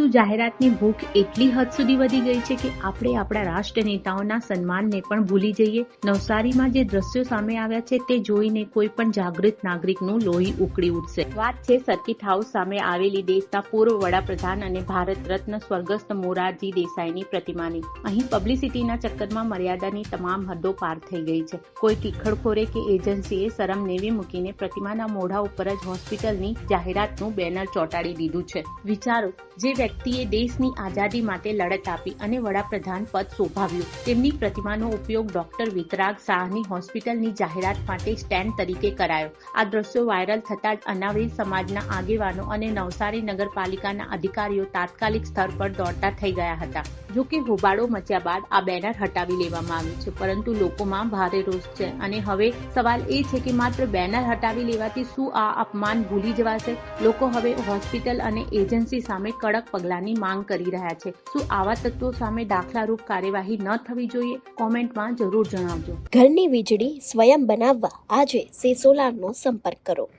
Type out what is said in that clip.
શું જાહેરાતની ભૂખ એટલી હદ સુધી વધી ગઈ છે કે આપણે આપણા રાષ્ટ્ર નેતાઓના સન્માનને પણ ભૂલી જઈએ? નવસારીમાં જે દ્રશ્યો સામે આવ્યા છે તે જોઈને કોઈ પણ જાગૃત નાગરિકનું લોહી ઉકળી ઉઠશે. વાત છે સર્કિટ હાઉસ સામે આવેલી દેશના પૂર્વ વડાપ્રધાન અને ભારત રત્ન સ્વર્ગસ્થ મોરારજી દેસાઈની પ્રતિમાની. અહીં પબ્લિસિટીના ચક્કરમાં મર્યાદાની તમામ હદો પાર થઈ ગઈ છે. કોઈ ટીખળખોરે કે એજન્સીએ શરમ નેવી મૂકીને પ્રતિમાના મોઢા ઉપર જ હોસ્પિટલની જાહેરાતનું બેનર ચોંટાડી દીધું છે. વિચારો, જે વ્યક્તિએ દેશની આઝાદી માટે લડત આપી અને વડાપ્રધાન પદ શોભાવ્યું. તેમની પ્રતિમાનો ઉપયોગ ડોક્ટર વિતરાગ શાહની હોસ્પિટલની જાહેરાત માટે સ્ટેન્ડ તરીકે કરાયો. આ દ્રશ્યો વાયરલ થતા જ અનાવરી સમાજના આગેવાનો અને નવસારી નગરપાલિકાના અધિકારીઓ તાત્કાલિક સ્થળ પર દોડતા થઈ ગયા હતા. જો કે હોબાળો મચ્યા બાદ આ બેનર હટાવી લેવામાં આવ્યું છે, પરંતુ લોકોમાં ભારે રોષ છે. અને હવે સવાલ એ છે કે માત્ર બેનર હટાવી લેવાથી શું આ અપમાન ભૂલી જવાશે? લોકો હવે હોસ્પિટલ અને એજન્સી સામે કડક પગલાંની માંગ કરી રહ્યા છે. શું આવા તત્વો સામે દાખલારૂપ કાર્યવાહી ન થવી જોઈએ? કોમેન્ટમાં જરૂર જણાવજો. ઘરની વીજળી સ્વયં બનાવવા આજે સે સોલારનો સંપર્ક કરો.